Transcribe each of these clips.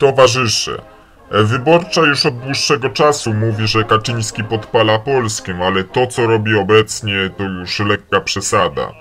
Towarzysze, Wyborcza już od dłuższego czasu mówi, że Kaczyński podpala Polskę, ale to co robi obecnie to już lekka przesada.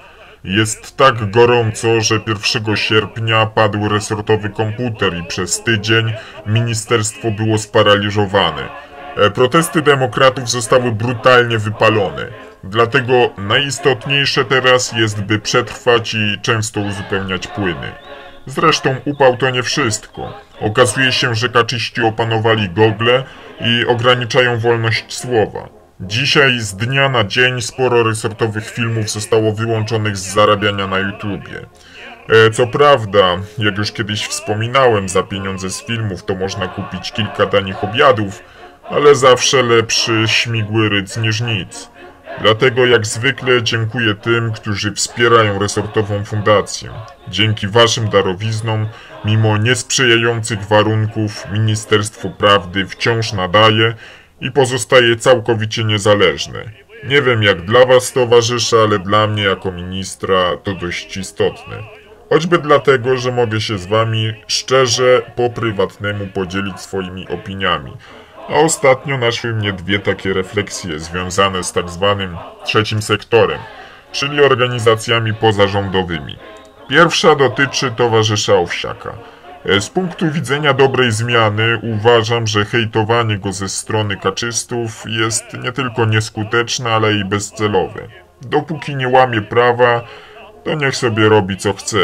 Jest tak gorąco, że 1 sierpnia padł resortowy komputer i przez tydzień ministerstwo było sparaliżowane. E, protesty demokratów zostały brutalnie wypalone. Dlatego najistotniejsze teraz jest, by przetrwać i często uzupełniać płyny. Zresztą upał to nie wszystko. Okazuje się, że kaczyści opanowali gogle i ograniczają wolność słowa. Dzisiaj z dnia na dzień sporo resortowych filmów zostało wyłączonych z zarabiania na YouTubie. E, co prawda, jak już kiedyś wspominałem, za pieniądze z filmów to można kupić kilka danich obiadów, ale zawsze lepszy śmigły ryc niż nic. Dlatego jak zwykle dziękuję tym, którzy wspierają resortową fundację. Dzięki waszym darowiznom, mimo niesprzyjających warunków, Ministerstwo Prawdy wciąż nadaje i pozostaje całkowicie niezależne. Nie wiem jak dla was towarzysze, ale dla mnie jako ministra to dość istotne. Choćby dlatego, że mogę się z wami szczerze po prywatnemu podzielić swoimi opiniami. A ostatnio naszły mnie dwie takie refleksje związane z tak zwanym trzecim sektorem, czyli organizacjami pozarządowymi. Pierwsza dotyczy towarzysza Owsiaka. Z punktu widzenia dobrej zmiany uważam, że hejtowanie go ze strony kaczystów jest nie tylko nieskuteczne, ale i bezcelowe. Dopóki nie łamie prawa, to niech sobie robi co chce.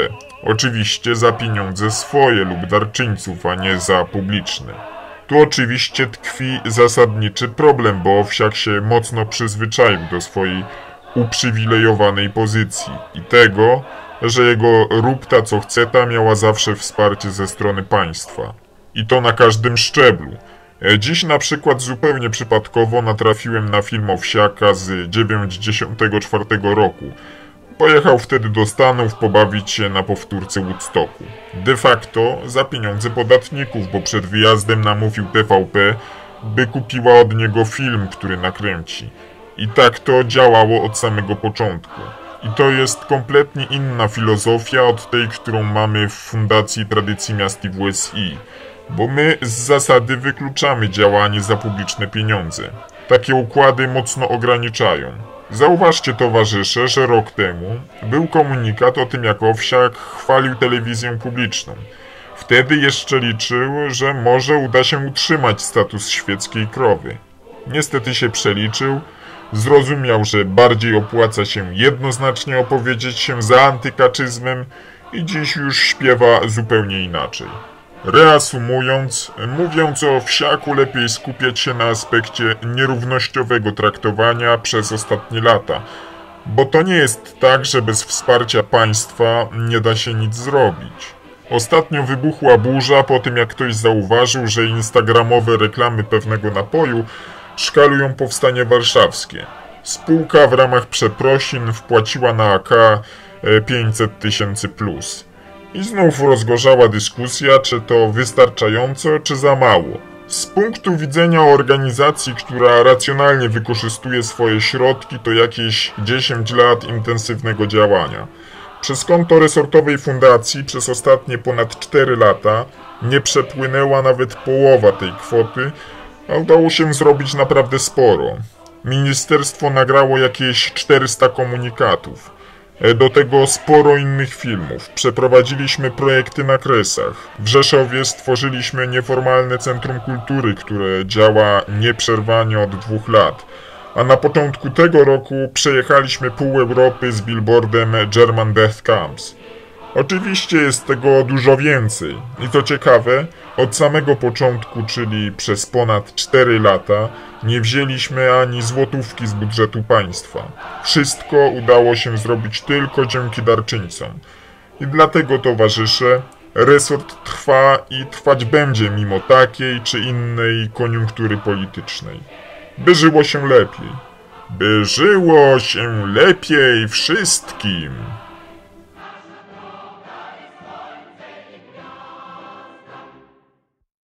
Oczywiście za pieniądze swoje lub darczyńców, a nie za publiczne. Tu oczywiście tkwi zasadniczy problem, bo Owsiak się mocno przyzwyczaił do swojej uprzywilejowanej pozycji i tego, że jego rupta co chceta miała zawsze wsparcie ze strony państwa. I to na każdym szczeblu. E, dziś na przykład zupełnie przypadkowo natrafiłem na film Owsiaka z 94 roku, Pojechał wtedy do Stanów pobawić się na powtórce Woodstocku. De facto za pieniądze podatników, bo przed wyjazdem namówił TVP, by kupiła od niego film, który nakręci. I tak to działało od samego początku. I to jest kompletnie inna filozofia od tej, którą mamy w Fundacji Tradycji Miast i WSI. Bo my z zasady wykluczamy działanie za publiczne pieniądze. Takie układy mocno ograniczają. Zauważcie towarzysze, że rok temu był komunikat o tym, jak Owsiak chwalił telewizję publiczną. Wtedy jeszcze liczył, że może uda się utrzymać status świeckiej krowy. Niestety się przeliczył, zrozumiał, że bardziej opłaca się jednoznacznie opowiedzieć się za antykaczyzmem i dziś już śpiewa zupełnie inaczej. Reasumując, mówiąc o wsiaku lepiej skupiać się na aspekcie nierównościowego traktowania przez ostatnie lata, bo to nie jest tak, że bez wsparcia państwa nie da się nic zrobić. Ostatnio wybuchła burza po tym jak ktoś zauważył, że instagramowe reklamy pewnego napoju szkalują powstanie warszawskie. Spółka w ramach przeprosin wpłaciła na AK 500 tysięcy plus. I znów rozgorzała dyskusja, czy to wystarczająco, czy za mało. Z punktu widzenia organizacji, która racjonalnie wykorzystuje swoje środki, to jakieś 10 lat intensywnego działania. Przez konto resortowej fundacji przez ostatnie ponad 4 lata nie przepłynęła nawet połowa tej kwoty, a udało się zrobić naprawdę sporo. Ministerstwo nagrało jakieś 400 komunikatów. E, do tego sporo innych filmów. Przeprowadziliśmy projekty na Kresach. W Rzeszowie stworzyliśmy nieformalne Centrum Kultury, które działa nieprzerwanie od dwóch lat. A na początku tego roku przejechaliśmy pół Europy z billboardem German Death Camps. Oczywiście jest tego dużo więcej. I to ciekawe, od samego początku, czyli przez ponad 4 lata, nie wzięliśmy ani złotówki z budżetu państwa. Wszystko udało się zrobić tylko dzięki darczyńcom. I dlatego, towarzysze, resort trwa i trwać będzie mimo takiej czy innej koniunktury politycznej. By żyło się lepiej. By żyło się lepiej wszystkim.